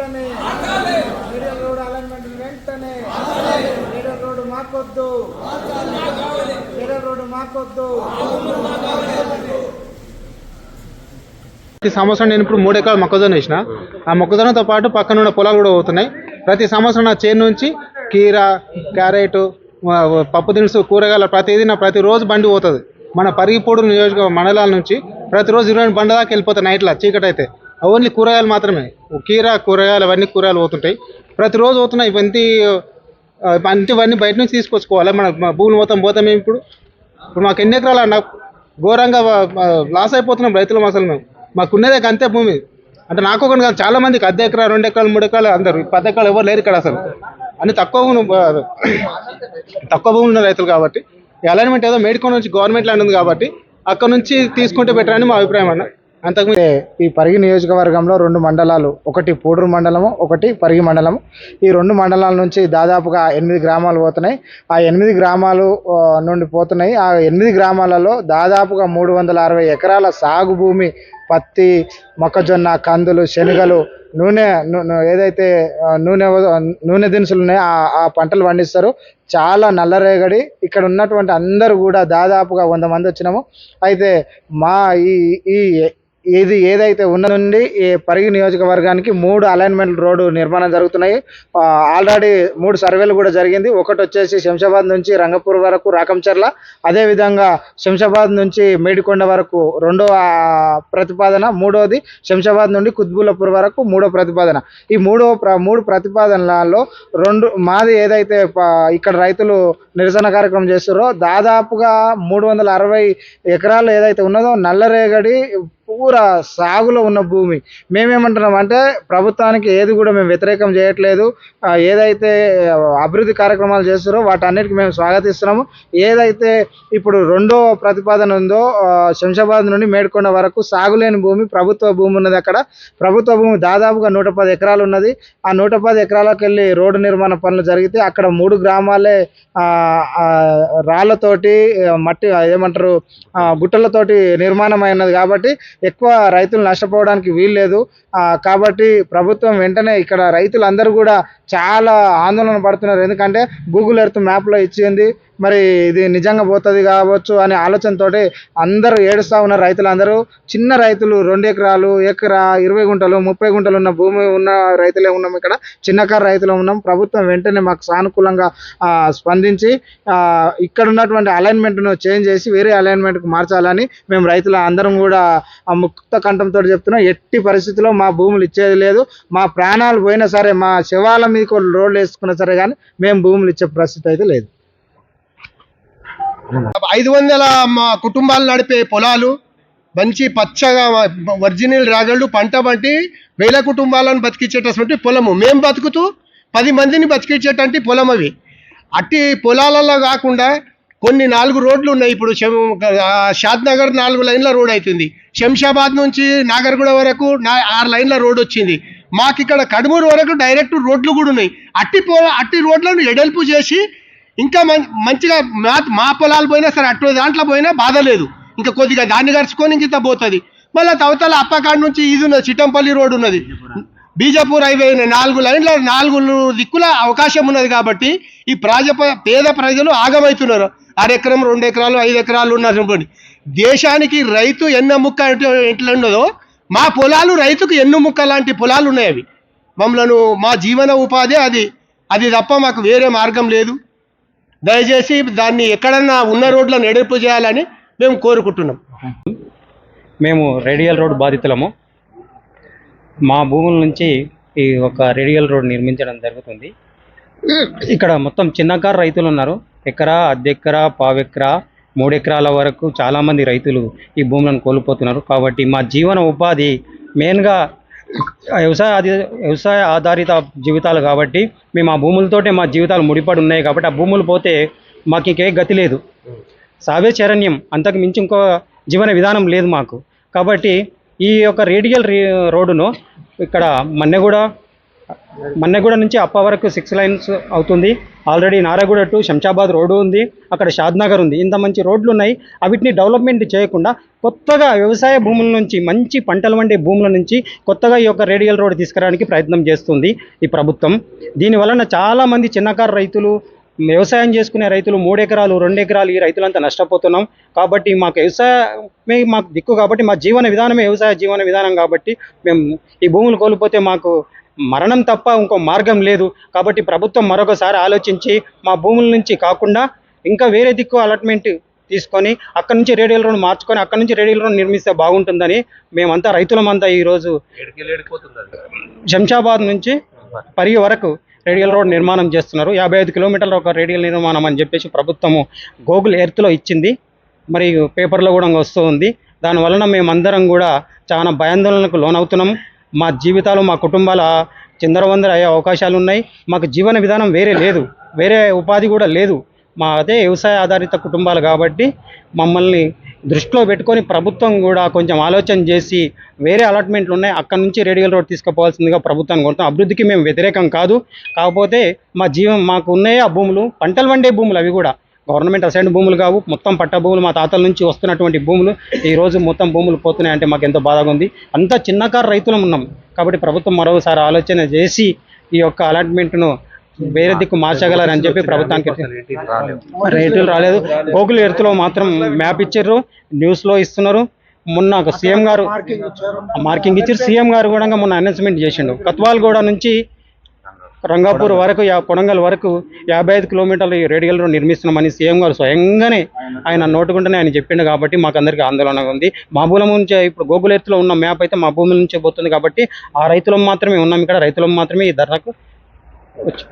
వెంటనే. Road alignment వెంటనే. Radial road మాకొద్దు. రేడియల్ రోడ్ మాకొద్దు. ప్రతి సంవత్సరం నేను ఇప్పుడు మూడు ఎకరాలు మొక్కజొన్న వేసిన. ఆ మొక్కజొన్నతో పాటు పక్కన ఉన్న పొలాలు కూడా పోతున్నాయి. ప్రతి సంవత్సరం నా చేను నుంచి కీర క్యారెట్ పప్పు దినుసు కూరగాయల ప్రతిదీ నా ప్రతిరోజు బండి పోతుంది. మన పరిగిపూడు నియోజక మండలాల నుంచి ప్రతిరోజు ఇరవై రెండు బండ్ల దాకా వెళ్ళిపోతాయి నైట్లో చీకటి అయితే ఓన్లీ కూరగాయలు మాత్రమే. కీర కూరగాయలు అవన్నీ కూరగాయలు పోతుంటాయి. ప్రతిరోజు పోతున్నాయి ఇవన్నీ ఆ, ఇవన్నీ బయట నుంచి తీసుకొచ్చుకోవాలి. మన భూములు మొత్తం పోతాం మేము ఇప్పుడు. ఇప్పుడు మాకు ఎన్ని ఎకరాలు అన్న ఘోరంగా లాస్ అయిపోతున్నాం రైతులం అసలు మేము. మాకున్నదే అంతే భూమి. అంటే నాకు ఒకటి కాదు చాలా మందికి అర్ధ ఎకరా రెండు ఎకరాలు మూడు ఎకరాలు అందరు పది ఎకరాలు ఎవరు లేరు ఇక్కడ అసలు. అన్ని తక్కువ తక్కువ భూములు ఉన్న రైతులు కాబట్టి అలైన్మెంట్ ఏదో మేడ్కొని నుంచి గవర్నమెంట్ ల్యాండ్ ఉంది కాబట్టి అక్కడ నుంచి తీసుకుంటే బెటర్ అని మా అభిప్రాయం అన్న. అంతకు ఈ పరిగి నియోజకవర్గంలో రెండు మండలాలు ఒకటి పూడూరు మండలము ఒకటి పరిగి మండలము. ఈ రెండు మండలాల నుంచి దాదాపుగా ఎనిమిది గ్రామాలు పోతున్నాయి. ఆ ఎనిమిది గ్రామాలు నుండి పోతున్నాయి. ఆ ఎనిమిది గ్రామాలలో దాదాపుగా మూడు వందల అరవై ఎకరాల సాగు భూమి పత్తి మొక్కజొన్న కందులు శనగలు నూనె ఏదైతే నూనె నూనె దినుసులు ఉన్నాయో ఆ ఆ పంటలు పండిస్తారు. చాలా నల్లరేగడి ఇక్కడ ఉన్నటువంటి అందరూ కూడా దాదాపుగా వంద మంది వచ్చినాము. అయితే మా ఈ ఈ ఇది ఏదైతే ఉన్న నుండి ఈ పరిగి నియోజకవర్గానికి మూడు అలైన్మెంట్ రోడ్డు నిర్మాణం జరుగుతున్నాయి. ఆల్రెడీ మూడు సర్వేలు కూడా జరిగింది. ఒకటి వచ్చేసి శంషాబాద్ నుంచి రంగపూర్ వరకు రాకంచర్ల అదేవిధంగా శంషాబాద్ నుంచి మేడికొండ వరకు రెండో ప్రతిపాదన మూడోది శంషాబాద్ నుండి కుత్బుల్లపూర్ వరకు మూడో ప్రతిపాదన. ఈ మూడో ప్ర మూడు ప్రతిపాదనలలో రెండు మాది ఏదైతే ఇక్కడ రైతులు నిరసన కార్యక్రమం చేస్తారో దాదాపుగా మూడు వందల అరవై ఎకరాలు ఏదైతే ఉన్నదో నల్లరేగడి పూరా సాగులో ఉన్న భూమి. మేమేమంటున్నాం అంటే ప్రభుత్వానికి ఏది కూడా మేము వ్యతిరేకం చేయట్లేదు. ఏదైతే అభివృద్ధి కార్యక్రమాలు చేస్తారో వాటన్నిటికి మేము స్వాగతిస్తున్నాము. ఏదైతే ఇప్పుడు రెండో ప్రతిపాదన ఉందో శంషాబాద్ నుండి మేడ్కొండ వరకు సాగులేని భూమి ప్రభుత్వ భూమి ఉన్నది అక్కడ. ప్రభుత్వ భూమి దాదాపుగా నూట పది ఎకరాలు ఉన్నది. ఆ నూట పది ఎకరాలకు వెళ్ళి రోడ్డు నిర్మాణ పనులు జరిగితే అక్కడ మూడు గ్రామాలే రాళ్ళతోటి రాళ్ళతోటి మట్టి ఏమంటారు గుట్టలతోటి నిర్మాణం అయినది కాబట్టి ఎక్కువ రైతులు నష్టపోవడానికి వీల్లేదు. కాబట్టి ప్రభుత్వం వెంటనే ఇక్కడ రైతులందరూ కూడా చాలా ఆందోళన పడుతున్నారు. ఎందుకంటే గూగుల్ ఎర్త్ మ్యాప్లో ఇచ్చింది. మరి ఇది నిజంగా పోతుంది కావచ్చు అనే ఆలోచనతోటి అందరూ ఏడుస్తూ ఉన్నారు రైతులందరూ. చిన్న రైతులు రెండు ఎకరాలు ఎకరా ఇరవై గుంటలు ముప్పై గుంటలు ఉన్న భూమి ఉన్న రైతులే ఉన్నాం ఇక్కడ. చిన్నకారు రైతులు ఉన్నాం. ప్రభుత్వం వెంటనే మాకు సానుకూలంగా స్పందించి ఇక్కడ ఉన్నటువంటి అలైన్మెంట్ను చేంజ్ చేసి వేరే అలైన్మెంట్కి మార్చాలని మేము రైతుల అందరం కూడా ముక్త కంఠంతో చెప్తున్నాం. ఎట్టి పరిస్థితిలో మా భూములు ఇచ్చేది లేదు. మా ప్రాణాలు పోయినా సరే మా శివాల మీద రోడ్లు వేసుకున్నా సరే కానీ మేము భూములు ఇచ్చే పరిస్థితి అయితే లేదు. ఐదు వందల మా కుటుంబాలు నడిపే పొలాలు మంచి పచ్చగా ఒరిజినల్ రాగళ్ళు పంట బట్టి వేల కుటుంబాలను బతికించేటటువంటి పొలము. మేము బతుకుతూ పది మందిని బతికించేటువంటి పొలం అవి అట్టి పొలాలలో కాకుండా కొన్ని నాలుగు రోడ్లు ఉన్నాయి. ఇప్పుడు షాద్ నగర్ నాలుగు లైన్ల రోడ్ అవుతుంది శంషాబాద్ నుంచి నాగర్గూడ వరకు నా ఆరు లైన్ల రోడ్ వచ్చింది. మాకు ఇక్కడ కడుమూరు వరకు డైరెక్ట్ రోడ్లు కూడా ఉన్నాయి. అట్టి పో అట్టి రోడ్లను ఎడల్పు చేసి ఇంకా మం మంచిగా మా మా పొలాలు పోయినా సరే అటు దాంట్లో పోయినా బాధ లేదు. ఇంకా కొద్దిగా దాన్ని గడుచుకొని ఇంత పోతుంది. మళ్ళీ తవతల అప్పకాడి నుంచి ఇది ఉన్నది చిట్టంపల్లి రోడ్ ఉన్నది. బీజాపూర్ హైవే ఉన్నాయి. నాలుగు లైన్ల నాలుగు దిక్కుల అవకాశం ఉన్నది కాబట్టి ఈ ప్రాజ పేద ప్రజలు ఆగమవుతున్నారు అరెకరం రెండు ఎకరాలు ఐదు ఎకరాలు ఉన్నారు అనుకోండి. దేశానికి రైతు ఎన్న ముక్క ఎట్లా ఉన్నదో మా పొలాలు రైతుకు ఎన్ను ముక్క లాంటి పొలాలు ఉన్నాయి అవి. మమ్మలను మా జీవన ఉపాధి అది. అది తప్ప మాకు వేరే మార్గం లేదు. దయచేసి దాన్ని ఎక్కడన్నా ఉన్న రోడ్లను ఎడుపు చేయాలని మేము కోరుకుంటున్నాం. మేము రేడియల్ రోడ్ బాధితులము. మా భూముల నుంచి ఈ ఒక రేడియల్ రోడ్ నిర్మించడం జరుగుతుంది. ఇక్కడ మొత్తం చిన్నకారు రైతులు ఉన్నారు. ఎకరా అర్ధెకరా పావెకరా మూడెకరాల వరకు చాలామంది రైతులు ఈ భూములను కోల్పోతున్నారు. కాబట్టి మా జీవన ఉపాధి మెయిన్గా వ్యవసాయ ఆది వ్యవసాయ ఆధారిత జీవితాలు కాబట్టి మేము ఆ భూములతోటే మా జీవితాలు ముడిపడి ఉన్నాయి కాబట్టి ఆ భూములు పోతే మాకు ఇంకే గతి లేదు. సావే చరణ్యం అంతకు మించి ఇంకో జీవన విధానం లేదు మాకు. కాబట్టి ఈ యొక్క రేడియల్ రోడ్డును ఇక్కడ మన్నెగూడ మన్నెగూడ నుంచి అప్ప వరకు సిక్స్ లైన్స్ అవుతుంది. Already Naraguda to Shamshabad road ఉంది. అక్కడ షాద్నగర్ ఉంది. ఇంత మంచి రోడ్లు ఉన్నాయి అవిటిని డెవలప్మెంట్ చేయకుండా కొత్తగా వ్యవసాయ భూముల నుంచి మంచి పంటలు వండే భూముల నుంచి కొత్తగా ఈ యొక్క రేడియల్ రోడ్ తీసుకురావడానికి ప్రయత్నం చేస్తుంది ఈ ప్రభుత్వం. దీని వలన చాలామంది చిన్నకారు రైతులు వ్యవసాయం చేసుకునే రైతులు మూడు ఎకరాలు రెండు ఎకరాలు ఈ రైతులంతా నష్టపోతున్నాం. కాబట్టి మాకు వ్యవసాయమే మాకు దిక్కు కాబట్టి మా జీవన విధానమే వ్యవసాయ జీవన విధానం కాబట్టి మేము ఈ భూములు కోల్పోతే మాకు మరణం తప్ప ఇంకో మార్గం లేదు. కాబట్టి ప్రభుత్వం మరొకసారి ఆలోచించి మా భూముల నుంచి కాకుండా ఇంకా వేరే దిక్కు అలాట్మెంట్ తీసుకొని అక్కడి నుంచి రేడియల్ రోడ్ మార్చుకొని అక్కడ నుంచి రేడియల్ రోడ్ నిర్మిస్తే బాగుంటుందని మేమంతా రైతులమంతా ఈరోజు శంషాబాద్ నుంచి పరిగి వరకు రేడియల్ రోడ్ నిర్మాణం చేస్తున్నారు. యాభై ఐదు కిలోమీటర్ల ఒక రేడియల్ నిర్మాణం అని చెప్పేసి ప్రభుత్వము గూగుల్ ఎర్త్లో ఇచ్చింది. మరి పేపర్లో కూడా వస్తూ ఉంది. దాని వలన మేమందరం కూడా చాలా భయాందోళనకు లోనవుతున్నాం. మా జీవితాలు మా కుటుంబాల చిందరవందర అయ్యే అవకాశాలు ఉన్నాయి. మాకు జీవన విధానం వేరే లేదు. వేరే ఉపాధి కూడా లేదు. మా అదే వ్యవసాయ ఆధారిత కుటుంబాలు కాబట్టి మమ్మల్ని దృష్టిలో పెట్టుకొని ప్రభుత్వం కూడా కొంచెం ఆలోచన చేసి వేరే అలాట్మెంట్లు ఉన్నాయి. అక్కడ నుంచి రేడియల్ రోడ్ తీసుకుపోవాల్సిందిగా ప్రభుత్వాన్ని కోరుతాం అభివృద్ధికి మేము వ్యతిరేకం కాదు. కాకపోతే మా జీవం మాకు ఉన్నాయి? ఆ భూములు పంటలు వండే భూములు అవి కూడా. గవర్నమెంట్ అసైన్ భూములు కావు. మొత్తం పట్ట భూములు మా తాతల నుంచి వస్తున్నటువంటి భూములు ఈ రోజు మొత్తం భూములు పోతున్నాయి అంటే మాకు ఎంతో బాధగా ఉంది. అంతా చిన్నకారు రైతులం ఉన్నాం. కాబట్టి ప్రభుత్వం మరోసారి ఆలోచన చేసి ఈ యొక్క అలాట్మెంట్ను వేరే దిక్కు మార్చగలరని చెప్పి ప్రభుత్వానికి రేట్లు రాలేదు. గోకుల్ ఎర్త్లో మాత్రం మ్యాప్ ఇచ్చారు. న్యూస్లో ఇస్తున్నారు. మొన్న ఒక సీఎం గారు మార్కింగ్ ఇచ్చారు. సీఎం గారు కూడా మొన్న అనౌన్స్మెంట్ చేసిండు. కత్వాల్గూడ నుంచి రంగాపూర్ వరకు యా కొడంగల్ వరకు యాభై ఐదు కిలోమీటర్లు ఈ రేడియల్ రోడ్ నిర్మిస్తున్నామని సీఎం గారు స్వయంగానే ఆయన నోటుకుంటేనే ఆయన చెప్పిండు కాబట్టి మాకు అందరికీ ఆందోళనగా ఉంది. మా భూముల నుంచి ఇప్పుడు గోగుల్ ఎత్తులో ఉన్న మ్యాప్ అయితే మా భూముల నుంచే పోతుంది కాబట్టి ఆ రైతులం మాత్రమే ఉన్నాం ఇక్కడ. రైతులం మాత్రమే ఈ ధరకు వచ్చి